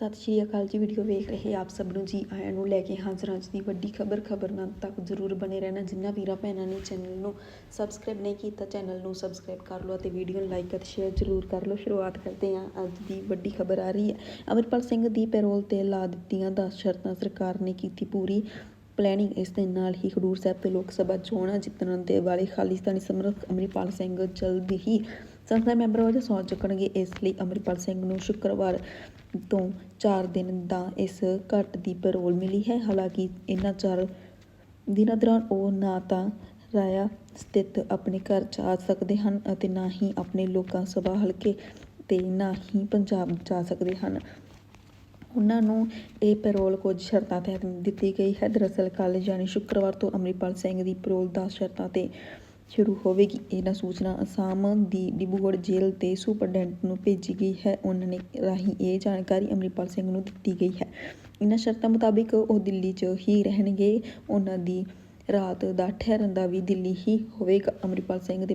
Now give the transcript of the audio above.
ਸਤਿ ਸ਼੍ਰੀ ਅਕਾਲ ਜੀ, ਵੀਡੀਓ ਵੇਖ ਰਹੇ ਆਪ ਸਭ ਨੂੰ ਜੀ ਆਇਆਂ ਨੂੰ ਲੈ ਕੇ ਹਾਜ਼ਰ ਅੱਜ ਦੀ ਵੱਡੀ ਖਬਰ ਖਬਰ ਨਾਲ ਤੱਕ ਜ਼ਰੂਰ ਬਨੇ ਰਹਿਣਾ। ਜਿੰਨਾ ਵੀਰਾਂ ਭੈਣਾਂ ਨੇ ਚੈਨਲ ਨੂੰ ਸਬਸਕ੍ਰਾਈਬ ਨਹੀਂ ਕੀਤਾ, ਚੈਨਲ ਨੂੰ ਸਬਸਕ੍ਰਾਈਬ ਕਰ ਲਓ ਅਤੇ ਵੀਡੀਓ ਨੂੰ ਲਾਈਕ ਅਤੇ ਸ਼ੇਅਰ ਜ਼ਰੂਰ ਕਰ ਲਓ। ਸ਼ੁਰੂਆਤ ਕਰਦੇ ਹਾਂ ਅੱਜ ਦੀ ਵੱਡੀ ਖਬਰ ਆ ਰਹੀ ਹੈ। ਅਮਰਪਾਲ ਸਿੰਘ ਦੀ ਪੈਰੋਲ ਤੇ ਲਾ ਦਿੱਤੀਆਂ 10 ਸ਼ਰਤਾਂ ਸਰਕਾਰ ਨੇ ਕੀਤੀ ਪੂਰੀ। ਪਲੈਨਿੰਗ ਇਸ ਦੇ ਨਾਲ ਹੀ ਖਡੂਰ ਸਾਹਿਬ ਤੇ ਲੋਕ ਸਭਾ ਚੋਣਾਂ ਜਿੱਤਣ ਦੇ ਵਾਲੇ ਖਾਲਿਸਤਾਨੀ ਸਮਰਥ ਅਮਰਪਾਲ ਸਿੰਘ ਜਲਦ ਹੀ ਸੰਸਦ ਮੈਂਬਰ ਵਜੋਂ ਸਹੁੰ ਚੁੱਕਣਗੇ। ਇਸ ਲਈ ਅਮਰਪਾਲ ਸਿੰਘ ਨੂੰ ਸ਼ੁੱਕਰਵਾਰ ਤੋਂ 4 ਦਿਨ ਦਾ ਇਸ ਘੱਟ ਦੀ ਪੈਰੋਲ ਮਿਲੀ ਹੈ। ਹਾਲਾਂਕਿ ਇਹਨਾਂ ਚਾਰ ਦਿਨਾਂ ਦੌਰਾਨ ਉਹ ਨਾ ਤਾਂ ਰਾਇਆ ਸਥਿਤ ਆਪਣੇ ਘਰ ਜਾ ਸਕਦੇ ਹਨ ਅਤੇ ਨਾ ਹੀ ਆਪਣੇ ਲੋਕਾਂ ਸਭਾ ਹਲਕੇ ਤੇ ਨਾ ਹੀ ਪੰਜਾਬ ਜਾ ਸਕਦੇ ਹਨ। ਉਹਨਾਂ ਨੂੰ ਇਹ ਪੈਰੋਲ ਕੁਝ ਸ਼ਰਤਾਂ ਤਹਿਤ ਦਿੱਤੀ ਗਈ ਹੈ। ਦਰਅਸਲ ਕੱਲ੍ਹ ਯਾਨੀ ਸ਼ੁੱਕਰਵਾਰ ਤੋਂ ਅਮਰਿਪਾਲ ਸਿੰਘ ਦੀ ਪੈਰੋਲ 10 ਸ਼ਰਤਾਂ ਤੇ ਸ਼ੁਰੂ ਹੋਵੇਗੀ। ਇਹਨਾਂ ਸੂਚਨਾ ਅਸਾਮ ਦੀ ਡਿਬੂਗੜ੍ਹ ਜੇਲ੍ਹ ਦੇ ਸੁਪਰਡੈਂਟ ਨੂੰ ਭੇਜੀ ਗਈ ਹੈ। ਉਹਨਾਂ ਨੇ ਰਾਹੀਂ ਇਹ ਜਾਣਕਾਰੀ ਅਮਰਿਪਾਲ ਸਿੰਘ ਨੂੰ ਦਿੱਤੀ ਗਈ ਹੈ। ਇਹਨਾਂ ਸ਼ਰਤਾਂ ਮੁਤਾਬਿਕ ਉਹ ਦਿੱਲੀ 'ਚ ਹੀ ਰਹਿਣਗੇ। ਉਹਨਾਂ ਦੀ ਰਾਤ ਦਾ ਠਹਿਰਨ ਦਾ ਵੀ ਦਿੱਲੀ ਹੀ ਹੋਵੇਗਾ। ਅਮਰਿਪਾਲ ਸਿੰਘ ਦੇ